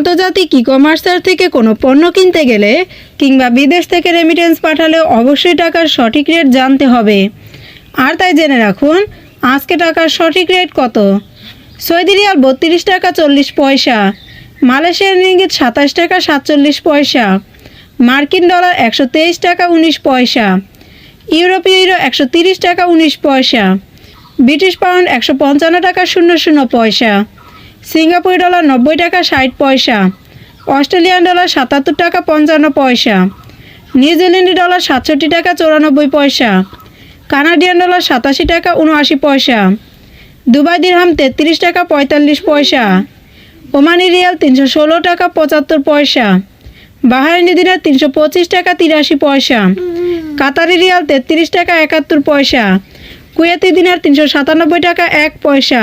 আন্তর্জাতিক ই কমার্সার থেকে কোনো পণ্য কিনতে গেলে কিংবা বিদেশ থেকে রেমিটেন্স পাঠালে অবশ্যই টাকার সঠিক রেট জানতে হবে। আর তাই জেনে রাখুন, আজকে টাকার সঠিক রেট কত? সৌদি রিয়াল বত্রিশ টাকা চল্লিশ পয়সা, মালয়েশিয়ার রিঙ্গিত সাতাশ টাকা সাতচল্লিশ পয়সা, মার্কিন ডলার একশো তেইশ টাকা উনিশ পয়সা, ইউরোপীয় ইউরো একশো তিরিশ টাকা উনিশ পয়সা, ব্রিটিশ পাউন্ড একশো পঞ্চান্ন টাকা শূন্য শূন্য পয়সা সিঙ্গাপুরি ডলার নব্বই টাকা ষাট পয়সা, অস্ট্রেলিয়ান ডলার সাতাত্তর টাকা পঞ্চান্ন পয়সা, নিউজিল্যান্ডি ডলার সাতষট্টি টাকা চৌরানব্বই পয়সা, কানাডিয়ান ডলার সাতাশি টাকা উনআশি পয়সা, দুবাই দিরহাম তেত্রিশ টাকা পঁয়তাল্লিশ পয়সা, ওমানি রিয়াল তিনশো ষোলো টাকা পঁচাত্তর পয়সা, বাহারাইনি দিনার তিনশো পঁচিশ টাকা তিরাশি পয়সা, কাতারি রিয়াল তেত্রিশ টাকা একাত্তর পয়সা, কুয়েতি দিনার তিনশো সাতানব্বই টাকা এক পয়সা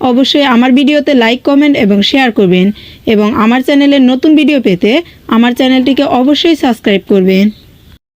অবশ্যই আমার ভিডিওতে লাইক কমেন্ট এবং শেয়ার করবেন এবং আমার চ্যানেলের নতুন ভিডিও পেতে আমার চ্যানেলটিকে অবশ্যই সাবস্ক্রাইব করবেন।